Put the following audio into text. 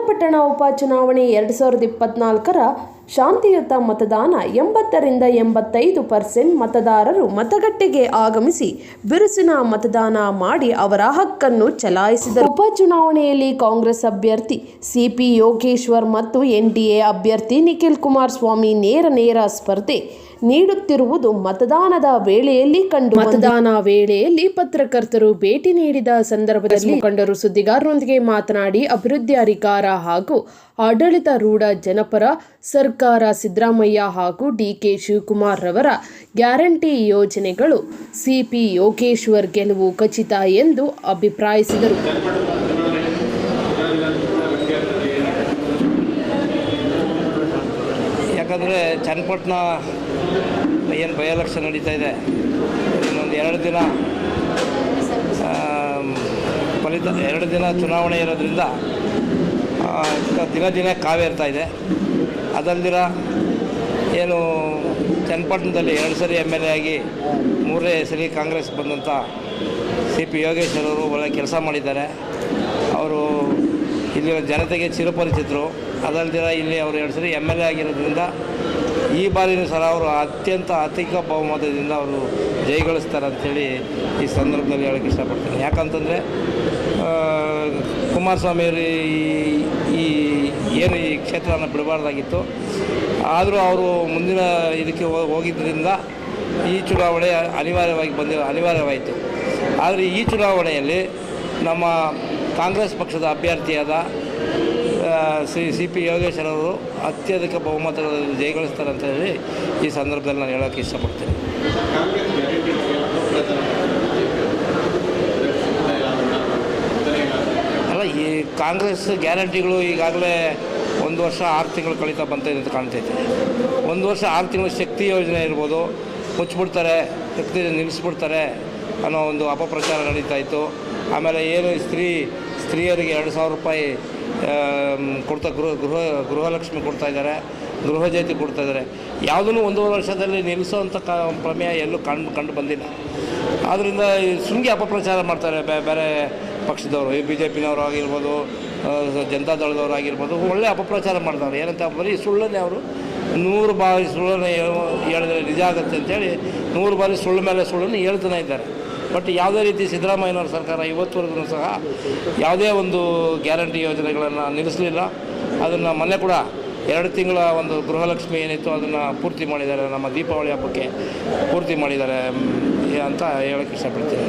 ಪಟ್ಟಣ ಉಪಚುನಾವಣೆ ಎರಡು ಸಾವಿರದ ಇಪ್ಪತ್ನಾಲ್ಕರ ಶಾಂತಿಯುತ ಮತದಾನ ಎಂಬತ್ತರಿಂದ ಎಂಬತ್ತೈದು ಪರ್ಸೆಂಟ್ ಮತದಾರರು ಮತಗಟ್ಟೆಗೆ ಆಗಮಿಸಿ ಬಿರುಸಿನ ಮತದಾನ ಮಾಡಿ ಅವರ ಹಕ್ಕನ್ನು ಚಲಾಯಿಸಿದರು. ಉಪಚುನಾವಣೆಯಲ್ಲಿ ಕಾಂಗ್ರೆಸ್ ಅಭ್ಯರ್ಥಿ ಸಿಪಿ ಯೋಗೇಶ್ವರ್ ಮತ್ತು ಎನ್ಡಿಎ ಅಭ್ಯರ್ಥಿ ನಿಖಿಲ್ ಕುಮಾರಸ್ವಾಮಿ ನೇರ ನೇರ ಸ್ಪರ್ಧೆ ನೀಡುತ್ತಿರುವುದು ಮತದಾನದ ವೇಳೆಯಲ್ಲಿ ಕಂಡು ಮತದಾನ ವೇಳೆಯಲ್ಲಿ ಪತ್ರಕರ್ತರು ಭೇಟಿ ನೀಡಿದ ಸಂದರ್ಭದಲ್ಲಿ ಮುಖಂಡರು ಸುದ್ದಿಗಾರರೊಂದಿಗೆ ಮಾತನಾಡಿ ಅಭಿವೃದ್ಧಿ ಅಧಿಕಾರ ಹಾಗೂ ಆಡಳಿತಾರೂಢ ಜನಪರ ಸರ್ಕಾರ ಸಿದ್ದರಾಮಯ್ಯ ಹಾಗೂ ಡಿಕೆ ಶಿವಕುಮಾರ್ ರವರ ಗ್ಯಾರಂಟಿ ಯೋಜನೆಗಳು ಸಿಪಿ ಯೋಗೇಶ್ವರ್ ಗೆಲುವು ಖಚಿತ ಎಂದು ಅಭಿಪ್ರಾಯಿಸಿದರು. ಯಾಕಂದರೆ ಚನ್ನಪಟ್ಟಣ ಏನು ಬೈ ಎಲೆಕ್ಷನ್ ನಡೀತಾ ಇದೆ? ಇನ್ನೊಂದು ಎರಡು ದಿನ ಫಲಿತ, ಎರಡು ದಿನ ಚುನಾವಣೆ ಇರೋದ್ರಿಂದ ದಿನ ದಿನ ಕಾವೇ ಇದೆ. ಅದಲ್ದಿರ ಏನು ಚನ್ನಪಟ್ಟಣದಲ್ಲಿ ಎರಡು ಸರಿ ಎಂ ಎಲ್ ಎ ಆಗಿ ಮೂರನೇ ಸರಿ ಕಾಂಗ್ರೆಸ್ ಬಂದಂಥ ಸಿ ಪಿ ಯೋಗೇಶ್ವರ್ ಅವರು ಒಳ್ಳೆ ಕೆಲಸ ಮಾಡಿದ್ದಾರೆ. ಅವರು ಇಲ್ಲಿನ ಜನತೆಗೆ ಚಿರಪರಿಚಿತರು ಅದಲ್ದಿರ ಇಲ್ಲಿ ಅವರು ಎರಡು ಸರಿ ಎಂ ಎಲ್ ಎ ಆಗಿರೋದ್ರಿಂದ ಈ ಬಾರಿನೂ ಸರ ಅವರು ಅತ್ಯಂತ ಅಧಿಕ ಬಹುಮತದಿಂದ ಅವರು ಜಯಗಳಿಸ್ತಾರೆ ಅಂಥೇಳಿ ಈ ಸಂದರ್ಭದಲ್ಲಿ ಹೇಳೋಕ್ಕೆ ಇಷ್ಟಪಡ್ತೀನಿ. ಯಾಕಂತಂದರೆ ಕುಮಾರಸ್ವಾಮಿ ಅವರು ಈ- ಏನು ಈ ಕ್ಷೇತ್ರವನ್ನು ಬಿಡಬಾರ್ದಾಗಿತ್ತು. ಆದರೂ ಅವರು ಮುಂದಿನ ಇದಕ್ಕೆ ಹೋಗಿದ್ದರಿಂದ ಈ ಚುನಾವಣೆ ಅನಿವಾರ್ಯವಾಗಿ ಬಂದಿ ಅನಿವಾರ್ಯವಾಯಿತು. ಆದರೆ ಈ ಚುನಾವಣೆಯಲ್ಲಿ ನಮ್ಮ ಕಾಂಗ್ರೆಸ್ ಪಕ್ಷದ ಅಭ್ಯರ್ಥಿಯಾದ ಶ್ರೀ ಸಿ ಪಿ ಯೋಗೇಶ್ವರ ಅವರು ಅತ್ಯಧಿಕ ಬಹುಮತಗಳಲ್ಲಿ ಜಯಗಳಿಸ್ತಾರೆ ಅಂತ ಹೇಳಿ ಈ ಸಂದರ್ಭದಲ್ಲಿ ನಾನು ಹೇಳೋಕ್ಕೆ ಇಷ್ಟಪಡ್ತೀನಿ. ಅಲ್ಲ, ಈ ಕಾಂಗ್ರೆಸ್ ಗ್ಯಾರಂಟಿಗಳು ಈಗಾಗಲೇ ಒಂದು ವರ್ಷ ಆರು ತಿಂಗಳು ಕಳೀತಾ ಬಂತಿದೆ ಅಂತ ಕಾಣ್ತೈತೆ. ಒಂದು ವರ್ಷ ಆರು ತಿಂಗಳು ಶಕ್ತಿ ಯೋಜನೆ ಇರ್ಬೋದು ಮುಚ್ಚಿಬಿಡ್ತಾರೆ ಶಕ್ತಿ ನಿಲ್ಲಿಸ್ಬಿಡ್ತಾರೆ ಅನ್ನೋ ಒಂದು ಅಪಪ್ರಚಾರ ನಡೀತಾ ಇತ್ತು. ಆಮೇಲೆ ಏನು ಸ್ತ್ರೀ, ಸ್ತ್ರೀಯರಿಗೆ ಎರಡು ಸಾವಿರ ರೂಪಾಯಿ ಕೊಡ್ತಾ ಗೃಹ ಗೃಹ, ಗೃಹಲಕ್ಷ್ಮಿ ಕೊಡ್ತಾ ಇದ್ದಾರೆ, ಗೃಹ ಜ್ಯೋತಿ ಕೊಡ್ತಾ ಇದ್ದಾರೆ. ಯಾವುದನ್ನು ಒಂದೂವರೆ ವರ್ಷದಲ್ಲಿ ನಿಲ್ಲಿಸೋವಂಥ ಕ, ಪ್ರಮೇಯ ಎಲ್ಲೂ ಕಂಡು ಕಂಡು ಬಂದಿಲ್ಲ. ಆದ್ದರಿಂದ ಈ ಸುಮ್ಗೆ ಅಪಪ್ರಚಾರ ಮಾಡ್ತಾರೆ ಬೇರೆ ಪಕ್ಷದವರು, ಈ ಬಿ ಜೆ ಪಿನವರು ಆಗಿರ್ಬೋದು ಜನತಾದಳದವರು ಜನತಾ ದಳದವರು ಆಗಿರ್ಬೋದು, ಒಳ್ಳೆ ಅಪಪ್ರಚಾರ ಮಾಡ್ತಾರೆ. ಏನಂತ ಬರೀ ಸುಳ್ಳನ್ನೇ ಅವರು ನೂರು ಬಾರಿ ಸುಳ್ಳನ್ನು ಹೇಳು- ಹೇಳಿದ್ರೆ ನಿಜ ಆಗುತ್ತೆ ಅಂತೇಳಿ ನೂರು ಬಾರಿ ಸುಳ್ಳು ಮೇಲೆ ಸುಳ್ಳನ್ನು ಹೇಳ್ತಾನೆ ಇದ್ದಾರೆ. ಬಟ್ ಯಾವುದೇ ರೀತಿ ಸಿದ್ದರಾಮಯ್ಯನವ್ರ ಸರ್ಕಾರ ಇವತ್ತುವರೆಗೂ ಸಹ ಯಾವುದೇ ಒಂದು ಗ್ಯಾರಂಟಿ ಯೋಜನೆಗಳನ್ನು ನಿಲ್ಲಿಸಲಿಲ್ಲ. ಅದನ್ನು ಮೊನ್ನೆ ಕೂಡ ಎರಡು ತಿಂಗಳ ಒಂದು ಗೃಹಲಕ್ಷ್ಮಿ ಏನಿತ್ತು ಅದನ್ನು ಪೂರ್ತಿ ಮಾಡಿದ್ದಾರೆ. ನಮ್ಮ ದೀಪಾವಳಿ ಹಬ್ಬಕ್ಕೆ ಪೂರ್ತಿ ಮಾಡಿದ್ದಾರೆ ಅಂತ ಹೇಳಕ್ಕೆ ಇಷ್ಟಪಡ್ತೀನಿ.